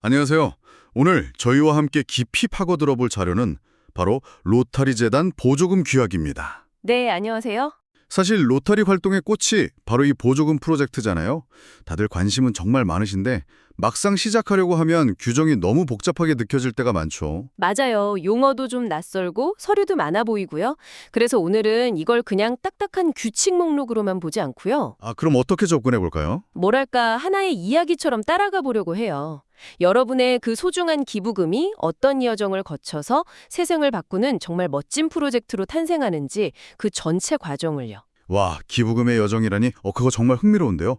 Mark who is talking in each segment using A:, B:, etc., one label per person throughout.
A: 안녕하세요. 오늘 저희와 함께 깊이 파고들어 볼 자료는 바로 로타리 재단 보조금 규약입니다.
B: 네, 안녕하세요.
A: 사실 로타리 활동의 꽃이 바로 이 보조금 프로젝트잖아요. 다들 관심은 정말 많으신데 막상 시작하려고 하면 규정이 너무 복잡하게 느껴질 때가 많죠.
B: 맞아요. 용어도 좀 낯설고 서류도 많아 보이고요. 그래서 오늘은 이걸 그냥 딱딱한 규칙 목록으로만 보지 않고요.
A: 아, 그럼 어떻게 접근해 볼까요?
B: 뭐랄까 하나의 이야기처럼 따라가 보려고 해요. 여러분의 그 소중한 기부금이 어떤 여정을 거쳐서 세상을 바꾸는 정말 멋진 프로젝트로 탄생하는지 그 전체 과정을요.
A: 와, 기부금의 여정이라니 어 그거 정말 흥미로운데요.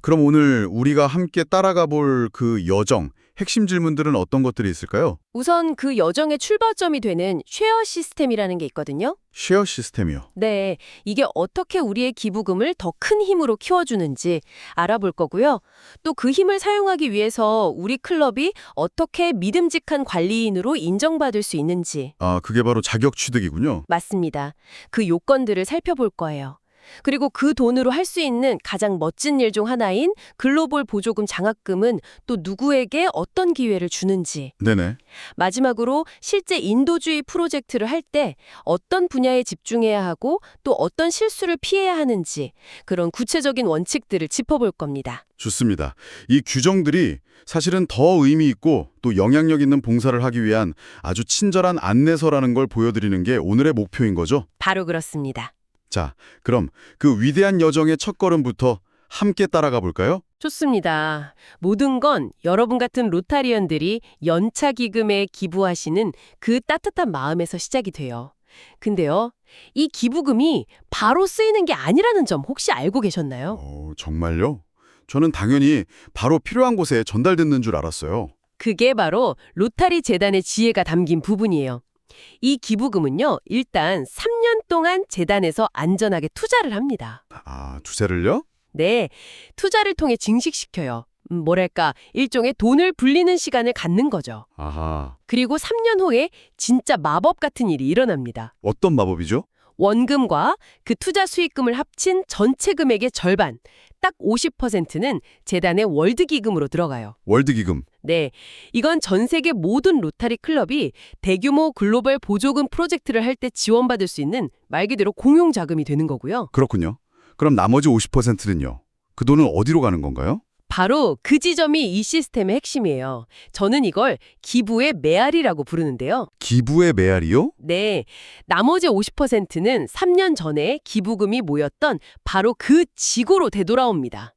A: 그럼 오늘 우리가 함께 따라가 볼 그 여정 핵심 질문들은 어떤 것들이 있을까요?
B: 우선 그 여정의 출발점이 되는 쉐어 시스템이라는 게 있거든요.
A: 쉐어 시스템이요.
B: 네, 이게 어떻게 우리의 기부금을 더 큰 힘으로 키워주는지 알아볼 거고요. 또 그 힘을 사용하기 위해서 우리 클럽이 어떻게 믿음직한 관리인으로 인정받을 수 있는지
A: 아, 그게 바로 자격 취득이군요.
B: 맞습니다. 그 요건들을 살펴볼 거예요. 그리고 그 돈으로 할 수 있는 가장 멋진 일 중 하나인 글로벌 보조금 장학금은 또 누구에게 어떤 기회를 주는지
A: 네네.
B: 마지막으로 실제 인도주의 프로젝트를 할 때 어떤 분야에 집중해야 하고 또 어떤 실수를 피해야 하는지 그런 구체적인 원칙들을 짚어볼 겁니다.
A: 좋습니다. 이 규정들이 사실은 더 의미 있고 또 영향력 있는 봉사를 하기 위한 아주 친절한 안내서라는 걸 보여드리는 게 오늘의 목표인 거죠.
B: 바로 그렇습니다.
A: 자, 그럼 그 위대한 여정의 첫걸음부터 함께 따라가 볼까요?
B: 좋습니다. 모든 건 여러분 같은 로타리언들이 연차 기금에 기부하시는 그 따뜻한 마음에서 시작이 돼요. 근데요, 이 기부금이 바로 쓰이는 게 아니라는 점 혹시 알고 계셨나요?
A: 어, 정말요? 저는 당연히 바로 필요한 곳에 전달됐는 줄 알았어요.
B: 그게 바로 로타리 재단의 지혜가 담긴 부분이에요. 이 기부금은요, 일단 3년 동안 재단에서 안전하게 투자를 합니다.
A: 아, 두세를요?
B: 네, 투자를 통해 증식시켜요. 음, 뭐랄까, 일종의 돈을 불리는 시간을 갖는 거죠.
A: 아하.
B: 그리고 3년 후에 진짜 마법 같은 일이 일어납니다.
A: 어떤 마법이죠?
B: 원금과 그 투자 수익금을 합친 전체 금액의 절반, 딱 50%는 재단의 월드 기금으로 들어가요.
A: 월드 기금.
B: 네, 이건 전 세계 모든 로타리 클럽이 대규모 글로벌 보조금 프로젝트를 할 때 지원받을 수 있는 말 그대로 공용 자금이 되는 거고요.
A: 그렇군요. 그럼 나머지 50%는요? 그 돈은 어디로 가는 건가요?
B: 바로 그 지점이 이 시스템의 핵심이에요. 저는 이걸 기부의 메아리라고 부르는데요.
A: 기부의 메아리요?
B: 네, 나머지 50%는 3년 전에 기부금이 모였던 바로 그 지고로 되돌아옵니다.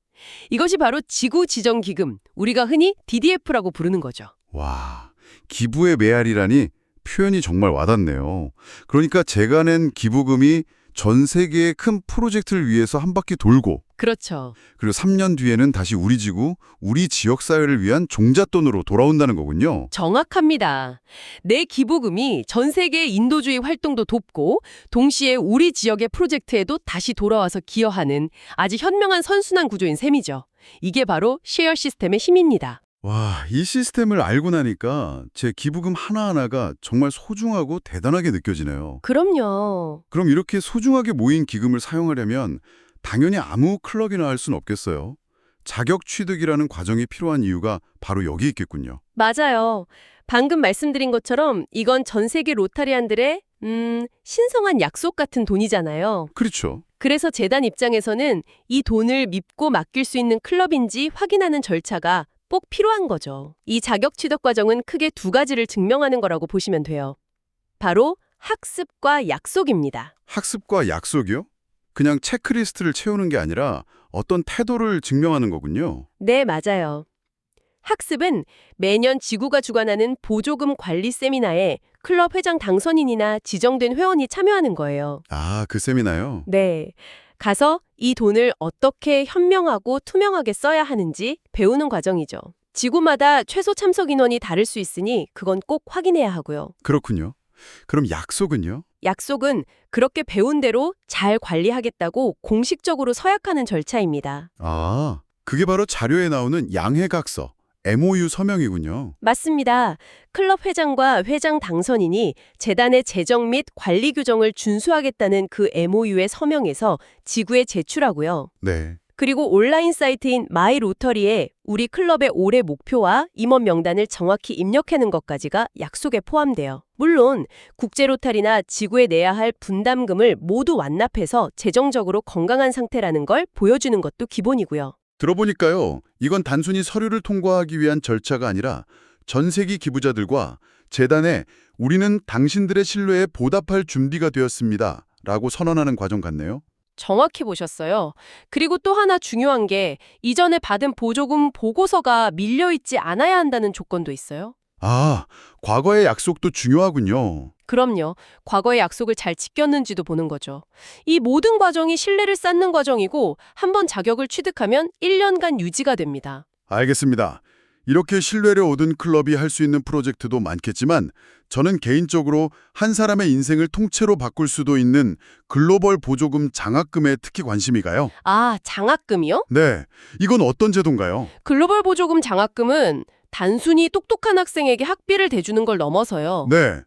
B: 이것이 바로 지구 지정 기금, 우리가 흔히 DDF라고 부르는 거죠.
A: 와, 기부의 메아리라니 표현이 정말 와닿네요. 그러니까 제가 낸 기부금이 전 세계의 큰 프로젝트를 위해서 한 바퀴 돌고
B: 그렇죠.
A: 그리고 3년 뒤에는 다시 우리 지구, 우리 지역 사회를 위한 종잣돈으로 돌아온다는 거군요.
B: 정확합니다. 내 기부금이 전 세계 인도주의 활동도 돕고 동시에 우리 지역의 프로젝트에도 다시 돌아와서 기여하는 아주 현명한 선순환 구조인 셈이죠. 이게 바로 쉐어 시스템의 힘입니다.
A: 와, 이 시스템을 알고 나니까 제 기부금 하나하나가 정말 소중하고 대단하게 느껴지네요.
B: 그럼요.
A: 그럼 이렇게 소중하게 모인 기금을 사용하려면 당연히 아무 클럽이나 할 순 없겠어요. 자격 취득이라는 과정이 필요한 이유가 바로 여기 있겠군요.
B: 맞아요. 방금 말씀드린 것처럼 이건 전 세계 로타리안들의 음, 신성한 약속 같은 돈이잖아요.
A: 그렇죠.
B: 그래서 재단 입장에서는 이 돈을 믿고 맡길 수 있는 클럽인지 확인하는 절차가 꼭 필요한 거죠. 이 자격 취득 과정은 크게 두 가지를 증명하는 거라고 보시면 돼요. 바로 학습과 약속입니다.
A: 학습과 약속이요? 그냥 체크리스트를 채우는 게 아니라 어떤 태도를 증명하는 거군요.
B: 네, 맞아요. 학습은 매년 지구가 주관하는 보조금 관리 세미나에 클럽 회장 당선인이나 지정된 회원이 참여하는 거예요.
A: 아, 그 세미나요?
B: 네. 가서 이 돈을 어떻게 현명하고 투명하게 써야 하는지 배우는 과정이죠. 지구마다 최소 참석 인원이 다를 수 있으니 그건 꼭 확인해야 하고요.
A: 그렇군요. 그럼 약속은요?
B: 약속은 그렇게 배운 대로 잘 관리하겠다고 공식적으로 서약하는 절차입니다.
A: 아, 그게 바로 자료에 나오는 양해각서, MOU 서명이군요.
B: 맞습니다. 클럽 회장과 회장 당선인이 재단의 재정 및 관리 규정을 준수하겠다는 그 MOU의 서명에서 지구에 제출하고요.
A: 네.
B: 그리고 온라인 사이트인 마이 로터리에 우리 클럽의 올해 목표와 임원 명단을 정확히 입력하는 것까지가 약속에 포함돼요. 물론 국제 로타리나 지구에 내야 할 분담금을 모두 완납해서 재정적으로 건강한 상태라는 걸 보여주는 것도 기본이고요.
A: 들어보니까요, 이건 단순히 서류를 통과하기 위한 절차가 아니라 전 세계 기부자들과 재단에 우리는 당신들의 신뢰에 보답할 준비가 되었습니다. 라고 선언하는 과정 같네요.
B: 정확히 보셨어요. 그리고 또 하나 중요한 게 이전에 받은 보조금 보고서가 밀려있지 않아야 한다는 조건도 있어요.
A: 아, 과거의 약속도 중요하군요.
B: 그럼요. 과거의 약속을 잘 지켰는지도 보는 거죠. 이 모든 과정이 신뢰를 쌓는 과정이고 한번 자격을 취득하면 1년간 유지가 됩니다.
A: 알겠습니다. 이렇게 신뢰를 얻은 클럽이 할 수 있는 프로젝트도 많겠지만 저는 개인적으로 한 사람의 인생을 통째로 바꿀 수도 있는 글로벌 보조금 장학금에 특히 관심이 가요.
B: 아, 장학금이요?
A: 네, 이건 어떤 제도인가요?
B: 글로벌 보조금 장학금은 단순히 똑똑한 학생에게 학비를 대주는 걸 넘어서요.
A: 네,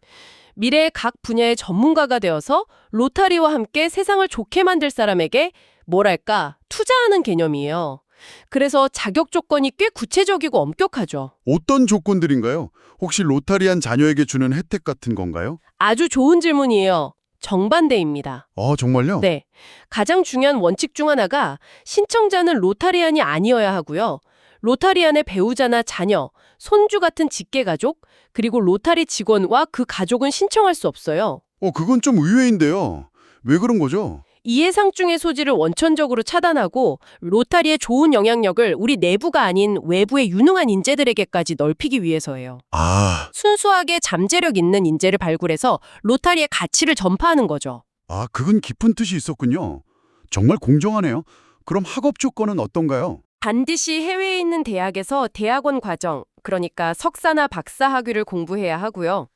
B: 미래의 각 분야의 전문가가 되어서 로타리와 함께 세상을 좋게 만들 사람에게 뭐랄까 투자하는 개념이에요. 그래서 자격 조건이 꽤 구체적이고 엄격하죠.
A: 어떤 조건들인가요? 혹시 로타리안 자녀에게 주는 혜택 같은 건가요?
B: 아주 좋은 질문이에요. 정반대입니다.
A: 아, 정말요?
B: 네. 가장 중요한 원칙 중 하나가 신청자는 로타리안이 아니어야 하고요. 로타리안의 배우자나 자녀, 손주 같은 직계 가족, 그리고 로타리 직원과 그 가족은 신청할 수 없어요.
A: 어, 그건 좀 의외인데요. 왜 그런 거죠?
B: 이해상충의 소지를 원천적으로 차단하고 로타리의 좋은 영향력을 우리 내부가 아닌 외부의 유능한 인재들에게까지 넓히기 위해서예요.
A: 아,
B: 순수하게 잠재력 있는 인재를 발굴해서 로타리의 가치를 전파하는 거죠.
A: 아, 그건 깊은 뜻이 있었군요. 정말 공정하네요. 그럼 학업 조건은 어떤가요?
B: 반드시 해외에 있는 대학에서 대학원 과정, 그러니까 석사나 박사 학위를 공부해야 하고요.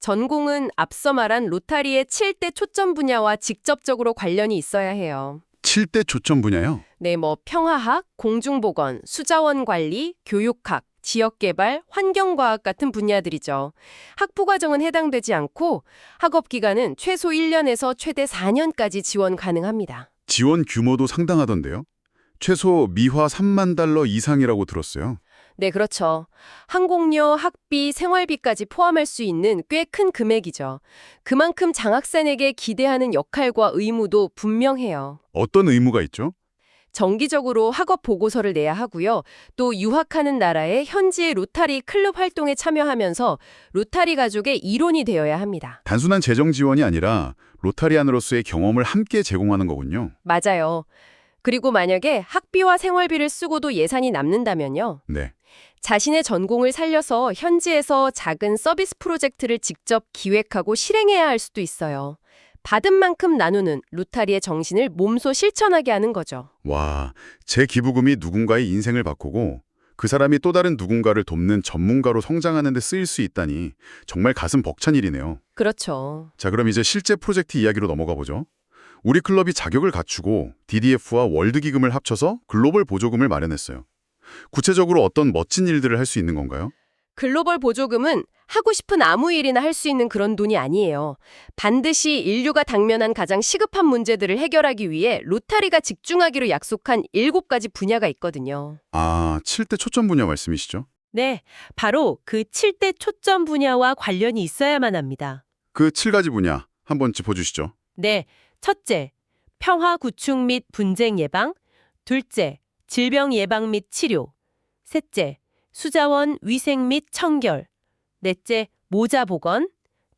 B: 전공은 앞서 말한 로타리의 7대 초점 분야와 직접적으로 관련이 있어야 해요.
A: 7대 초점 분야요?
B: 네, 뭐 평화학, 공중보건, 수자원 관리, 교육학, 지역개발, 환경과학 같은 분야들이죠. 학부 과정은 해당되지 않고 학업 기간은 최소 1년에서 최대 4년까지 지원 가능합니다.
A: 지원 규모도 상당하던데요. 최소 미화 3만 달러 이상이라고 들었어요.
B: 네, 그렇죠. 항공료, 학비, 생활비까지 포함할 수 있는 꽤 큰 금액이죠. 그만큼 장학생에게 기대하는 역할과 의무도 분명해요.
A: 어떤 의무가 있죠?
B: 정기적으로 학업 보고서를 내야 하고요. 또 유학하는 나라의 현지의 로타리 클럽 활동에 참여하면서 로타리 가족의 일원이 되어야 합니다.
A: 단순한 재정 지원이 아니라 로타리안으로서의 경험을 함께 제공하는 거군요.
B: 맞아요. 그리고 만약에 학비와 생활비를 쓰고도 예산이 남는다면요.
A: 네.
B: 자신의 전공을 살려서 현지에서 작은 서비스 프로젝트를 직접 기획하고 실행해야 할 수도 있어요. 받은 만큼 나누는 루타리의 정신을 몸소 실천하게 하는 거죠.
A: 와, 제 기부금이 누군가의 인생을 바꾸고 그 사람이 또 다른 누군가를 돕는 전문가로 성장하는 데 쓰일 수 있다니 정말 가슴 벅찬 일이네요.
B: 그렇죠.
A: 자, 그럼 이제 실제 프로젝트 이야기로 넘어가 보죠. 우리 클럽이 자격을 갖추고 DDF와 월드 기금을 합쳐서 글로벌 보조금을 마련했어요. 구체적으로 어떤 멋진 일들을 할 수 있는 건가요?
B: 글로벌 보조금은 하고 싶은 아무 일이나 할 수 있는 그런 돈이 아니에요. 반드시 인류가 당면한 가장 시급한 문제들을 해결하기 위해 로타리가 집중하기로 약속한 7가지 분야가 있거든요.
A: 아, 7대 초점 분야 말씀이시죠?
B: 네, 바로 그 7대 초점 분야와 관련이 있어야만 합니다.
A: 그 7가지 분야 한번 짚어주시죠.
B: 네, 첫째, 평화 구축 및 분쟁 예방. 둘째, 질병 예방 및 치료. 셋째, 수자원 위생 및 청결. 넷째, 모자 보건.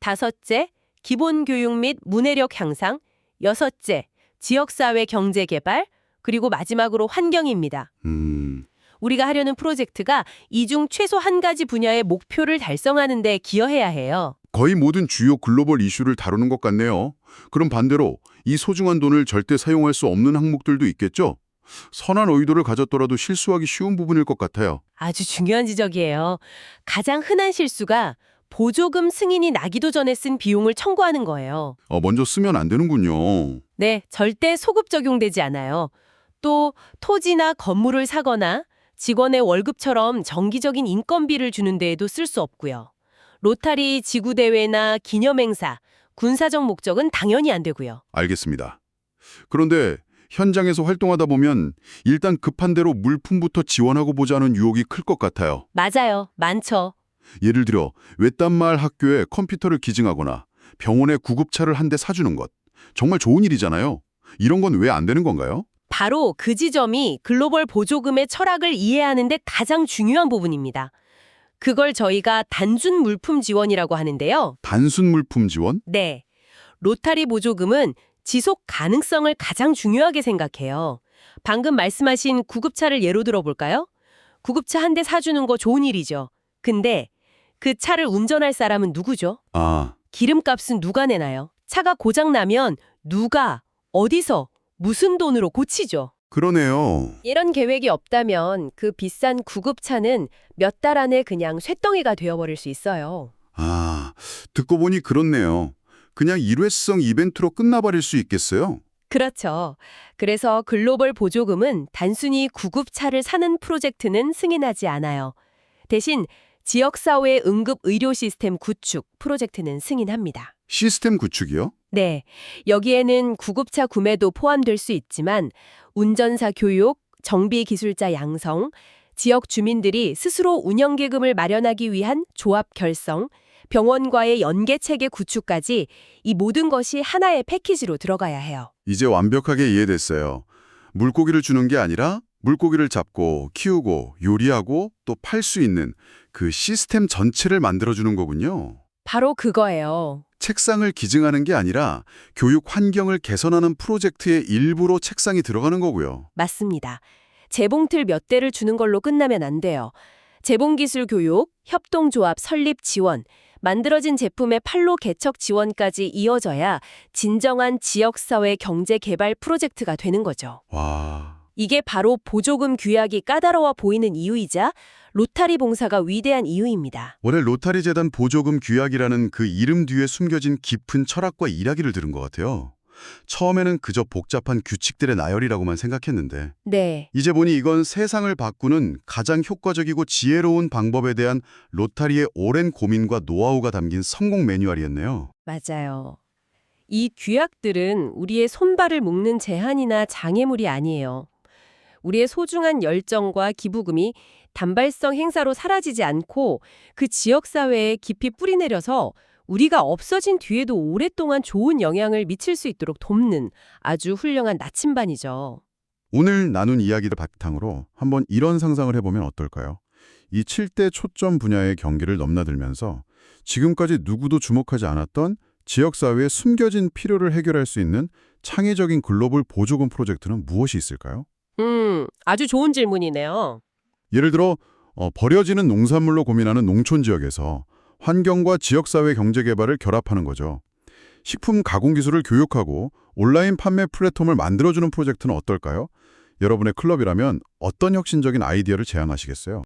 B: 다섯째, 기본 교육 및 문해력 향상. 여섯째, 지역사회 경제 개발. 그리고 마지막으로 환경입니다.
A: 음,
B: 우리가 하려는 프로젝트가 이중 최소 한 가지 분야의 목표를 달성하는 데 기여해야 해요.
A: 거의 모든 주요 글로벌 이슈를 다루는 것 같네요. 그럼 반대로 이 소중한 돈을 절대 사용할 수 없는 항목들도 있겠죠? 선한 의도를 가졌더라도 실수하기 쉬운 부분일 것 같아요.
B: 아주 중요한 지적이에요. 가장 흔한 실수가 보조금 승인이 나기도 전에 쓴 비용을 청구하는 거예요.
A: 어, 먼저 쓰면 안 되는군요.
B: 네, 절대 소급 적용되지 않아요. 또 토지나 건물을 사거나 직원의 월급처럼 정기적인 인건비를 주는 데에도 쓸 수 없고요. 로타리 지구대회나 기념행사, 군사적 목적은 당연히 안 되고요.
A: 알겠습니다. 그런데 현장에서 활동하다 보면 일단 급한 대로 물품부터 지원하고 보자는 유혹이 클 것 같아요.
B: 맞아요. 많죠.
A: 예를 들어 외딴 마을 학교에 컴퓨터를 기증하거나 병원에 구급차를 한 대 사주는 것. 정말 좋은 일이잖아요. 이런 건 왜 안 되는 건가요?
B: 바로 그 지점이 글로벌 보조금의 철학을 이해하는 데 가장 중요한 부분입니다. 그걸 저희가 단순 물품 지원이라고 하는데요.
A: 단순 물품 지원?
B: 네. 로타리 보조금은 지속 가능성을 가장 중요하게 생각해요. 방금 말씀하신 구급차를 예로 들어볼까요? 구급차 한 대 사주는 거 좋은 일이죠. 근데 그 차를 운전할 사람은 누구죠?
A: 아,
B: 기름값은 누가 내나요? 차가 고장나면 누가, 어디서, 무슨 돈으로 고치죠?
A: 그러네요.
B: 이런 계획이 없다면 그 비싼 구급차는 몇 달 안에 그냥 쇳덩이가 되어버릴 수 있어요.
A: 아, 듣고 보니 그렇네요. 그냥 일회성 이벤트로 끝나버릴 수 있겠어요?
B: 그렇죠. 그래서 글로벌 보조금은 단순히 구급차를 사는 프로젝트는 승인하지 않아요. 대신 지역사회 응급 의료 시스템 구축 프로젝트는 승인합니다.
A: 시스템 구축이요?
B: 네. 여기에는 구급차 구매도 포함될 수 있지만 운전사 교육, 정비 기술자 양성, 지역 주민들이 스스로 운영 계금을 마련하기 위한 조합 결성, 병원과의 연계 체계 구축까지 이 모든 것이 하나의 패키지로 들어가야 해요.
A: 이제 완벽하게 이해됐어요. 물고기를 주는 게 아니라 물고기를 잡고 키우고 요리하고 또 팔 수 있는 그 시스템 전체를 만들어주는 거군요.
B: 바로 그거예요.
A: 책상을 기증하는 게 아니라 교육 환경을 개선하는 프로젝트의 일부로 책상이 들어가는 거고요.
B: 맞습니다. 재봉틀 몇 대를 주는 걸로 끝나면 안 돼요. 재봉기술 교육, 협동조합 설립 지원, 만들어진 제품의 판로 개척 지원까지 이어져야 진정한 지역사회 경제 개발 프로젝트가 되는 거죠.
A: 와,
B: 이게 바로 보조금 규약이 까다로워 보이는 이유이자 로타리 봉사가 위대한 이유입니다.
A: 원래 로타리 재단 보조금 규약이라는 그 이름 뒤에 숨겨진 깊은 철학과 이야기를 들은 것 같아요. 처음에는 그저 복잡한 규칙들의 나열이라고만 생각했는데
B: 네.
A: 이제 보니 이건 세상을 바꾸는 가장 효과적이고 지혜로운 방법에 대한 로타리의 오랜 고민과 노하우가 담긴 성공 매뉴얼이었네요.
B: 맞아요. 이 규약들은 우리의 손발을 묶는 제한이나 장애물이 아니에요. 우리의 소중한 열정과 기부금이 단발성 행사로 사라지지 않고 그 지역사회에 깊이 뿌리내려서 우리가 없어진 뒤에도 오랫동안 좋은 영향을 미칠 수 있도록 돕는 아주 훌륭한 나침반이죠.
A: 오늘 나눈 이야기를 바탕으로 한번 이런 상상을 해보면 어떨까요? 이 7대 초점 분야의 경기를 넘나들면서 지금까지 누구도 주목하지 않았던 지역사회의 숨겨진 필요를 해결할 수 있는 창의적인 글로벌 보조금 프로젝트는 무엇이 있을까요?
B: 음, 아주 좋은 질문이네요.
A: 예를 들어 어, 버려지는 농산물로 고민하는 농촌 지역에서 환경과 지역사회 경제 개발을 결합하는 거죠. 식품 가공 기술을 교육하고 온라인 판매 플랫폼을 만들어주는 프로젝트는 어떨까요? 여러분의 클럽이라면 어떤 혁신적인 아이디어를 제안하시겠어요?